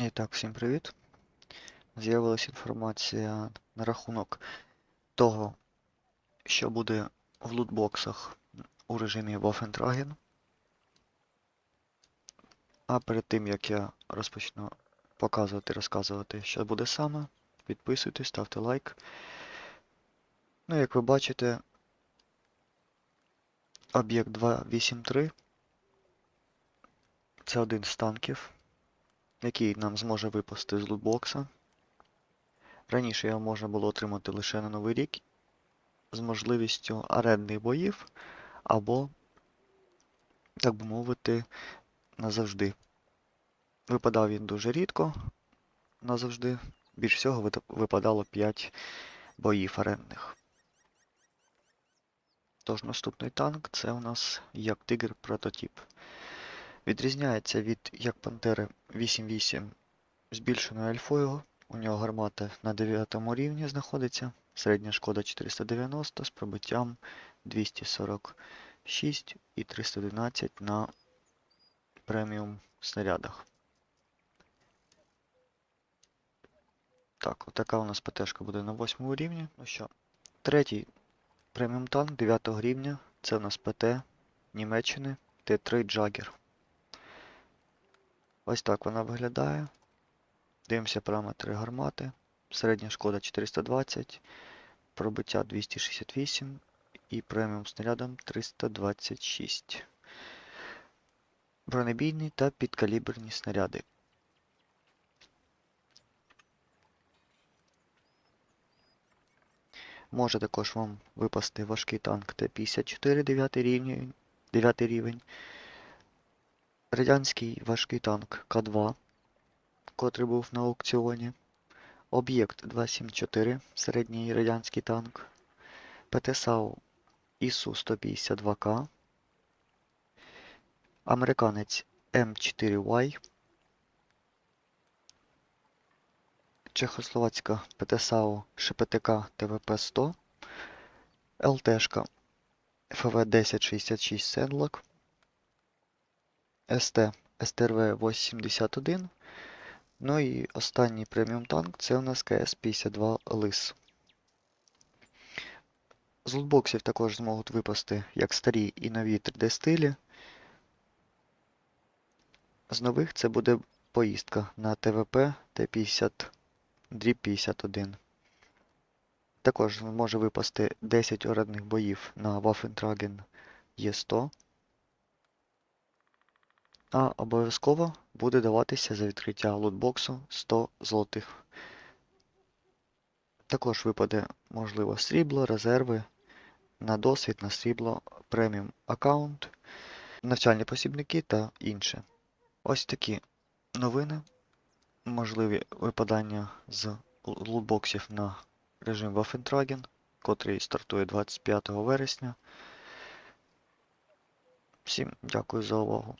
І так, всім привіт. З'явилася інформація на рахунок того, що буде в лутбоксах у режимі Waffentragen. А перед тим як я розпочну показувати, розказувати, що буде саме, підписуйтесь, ставте лайк. Ну, як ви бачите, об'єкт 283 це один з танків який нам зможе випасти з лутбокса. Раніше його можна було отримати лише на Новий рік з можливістю арендних боїв або, так би мовити, назавжди. Випадав він дуже рідко, назавжди. Більш всього випадало 5 боїв арендних. Тож наступний танк це у нас як Тигр прототип. Відрізняється від як Пантери 8.8 збільшеною альфою. У нього гармата на 9 рівні знаходиться. Середня шкода 490 з пробиттям 246 і 312 на преміум снарядах. Так, отака у нас ПТшка буде на 8 рівні. Ну що, третій преміум танк 9 рівня. Це у нас ПТ Німеччини Т3 Джагер. Ось так вона виглядає. Дивимося параметри гармати. Середня шкода 420, пробиття 268 і преміум снарядом 326. Бронебійні та підкаліберні снаряди. Може також вам випасти важкий танк Т-54 9 рівень, 9 рівень. Радянський важкий танк К2, котрий був на аукціоні. Об'єкт 274, середній радянський танк. ПТСАУ ІСУ-152К. Американець М4Y. Чехословацька ПТСАУ ШПТК ТВП-100. ЛТшка ФВ-1066 Сенлок. СТ СТРВ-81. Ну і останній преміум танк це у нас КС-52 Лис. З лутбоксів також зможуть випасти як старі і нові 3D стилі. З нових це буде поїздка на ТВП Т-50 дріб 51. Також може випасти 10 орадних боїв на Waffentragen Е100. А обов'язково буде даватися за відкриття лутбоксу 100 золотих. Також випаде, можливо, срібло, резерви на досвід, на срібло, преміум аккаунт, навчальні посібники та інше. Ось такі новини, можливі випадання з лутбоксів на режим Waffentragen, котрий стартує 25 вересня. Всім дякую за увагу.